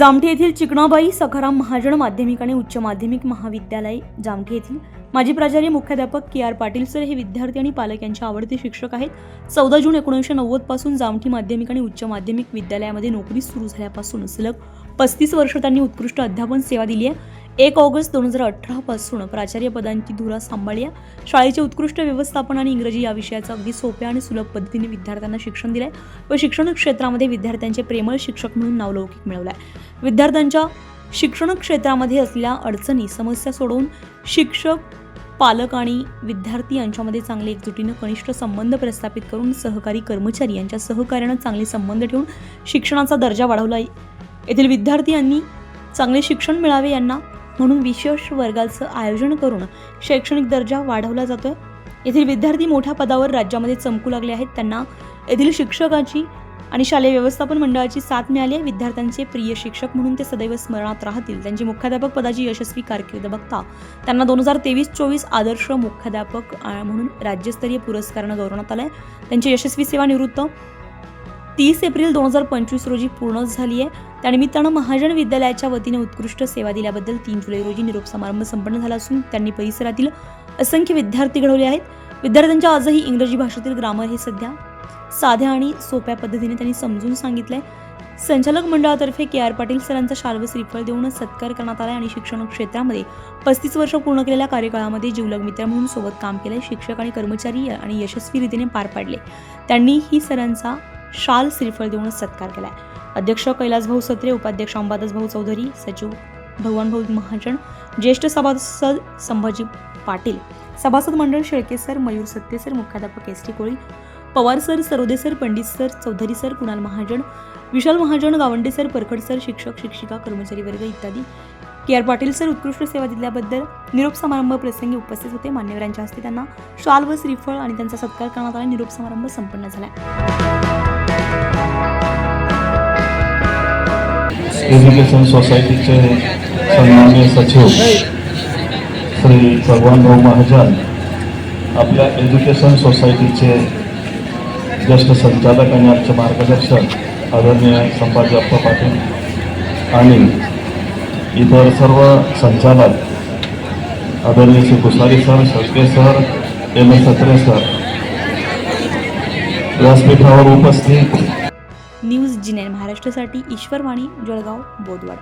जामठी येथील चिकणाबाई सखाराम महाजन माध्यमिक आणि उच्च माध्यमिक महाविद्यालय जामठी येथील. माजी प्राचार्य मुख्याध्यापक के आर पाटील सर हे विद्यार्थी आणि पालक यांचे आवडते शिक्षक आहेत. चौदा जून एकोणीसशे नव्वदपासून जामठी माध्यमिक आणि उच्च माध्यमिक विद्यालयामध्ये नोकरी सुरू झाल्यापासून सलग पस्तीस वर्ष त्यांनी उत्कृष्ट अध्यापन सेवा दिली आहे. एक ऑगस्ट दोन हजार अठरापासून प्राचार्यपदांची प्राचार्य पदांची धुरा सांभाळल्या शाळेचे उत्कृष्ट व्यवस्थापन आणि इंग्रजी या विषयाचं अगदी सोप्या आणि सुलभ पद्धतीने विद्यार्थ्यांना शिक्षण दिलंय. व शिक्षण क्षेत्रामध्ये विद्यार्थ्यांचे प्रेमळ शिक्षक म्हणून नावलौकिक मिळवलाय. विद्यार्थ्यांच्या शिक्षण क्षेत्रामध्ये असलेल्या अडचणी समस्या सोडवून शिक्षक पालक आणि विद्यार्थी यांच्यामध्ये चांगले एकजुटीनं कनिष्ठ संबंध प्रस्थापित करून सहकारी कर्मचारी यांच्या सहकार्यानं चांगले संबंध ठेवून शिक्षणाचा दर्जा वाढवला. येथील विद्यार्थी यांनी चांगले शिक्षण मिळावे यांना म्हणून विशेष वर्गाचं आयोजन करून शैक्षणिक दर्जा वाढवला जातोय. येथील विद्यार्थी मोठ्या पदावर राज्यामध्ये चमकू लागले आहेत. त्यांना येथील शिक्षकाची आणि शालेय व्यवस्थापन मंडळाची साथ मिळाली आहे. विद्यार्थ्यांचे प्रिय शिक्षक म्हणून ते सदैव स्मरणात राहतील. त्यांची मुख्याध्यापक पदाची यशस्वी कारकीर्द बघता त्यांना दोन हजार तेवीस चोवीस आदर्श मुख्याध्यापक म्हणून राज्यस्तरीय पुरस्कारानं गौरवण्यात आलं आहे त्यांची यशस्वी सेवा निवृत्त तीस एप्रिल दोन हजार पंचवीस रोजी पूर्ण झाली आहे. त्यानिमित्तानं महाजन विद्यालयाच्या वतीने उत्कृष्ट सेवा दिल्याबद्दल तीन जुलै रोजी निरोप समारंभ संपन्न झाला असून त्यांनी परिसरातील असंख्य विद्यार्थी घडवले आहेत. विद्यार्थ्यांच्या आजही इंग्रजी भाषेतील ग्रामर हे सध्या साध्या आणि सोप्या पद्धतीने त्यांनी समजून सांगितलंय. संचालक मंडळातर्फे के आर पाटील सरांचा शार्व श्रीफळ देऊन सत्कार करण्यात आला आणि शिक्षण क्षेत्रामध्ये पस्तीस वर्ष पूर्ण केलेल्या कार्यकाळामध्ये जीवलग मित्र म्हणून सोबत काम केले शिक्षक आणि कर्मचारी आणि यशस्वी रीतीने पार पाडले. त्यांनी ही सरांचा शाल श्रीफळ देऊन सत्कार केलाय. अध्यक्ष कैलास भाऊ सत्रे उपाध्यक्ष अंबादास भाऊ चौधरी सचिव भगवान भाऊ महाजन ज्येष्ठ सभासद संभाजी पाटील सभासद मंडळ शेळके सर मयूर सत्ते सर मुख्याध्यापक S T Koli Pawar sir Sarode sir Pandit sir Chaudhari sir Kunal Mahajan Vishal Mahajan Gawande sir Parakhad sir शिक्षक शिक्षिका कर्मचारी वर्ग इत्यादी. के आर पाटील सर उत्कृष्ट सेवा दिल्याबद्दल निरोप समारंभ प्रसंगी उपस्थित होते. मान्यवरांच्या हस्ते त्यांना शाल व श्रीफळ आणि त्यांचा सत्कार करण्यात आला. निरोप समारंभ संपन्न झाला. एज्युकेशन सोसायटीचे सन्मान्य सचिव श्री भगवानराव महाजन आपल्या एज्युकेशन सोसायटीचे ज्येष्ठ संचालक आणि आमचे मार्गदर्शक आदरणीय संभाजी अप्पा पाटील आणि इतर सर्व संचालक आदरणीय Shri Kusari sir Shelke sir M S Satre sir व्यासपीठावर उपस्थित न्यूज जिनेन महाराष्ट्रासाठी ईश्वरवाणी जळगाव बोदवड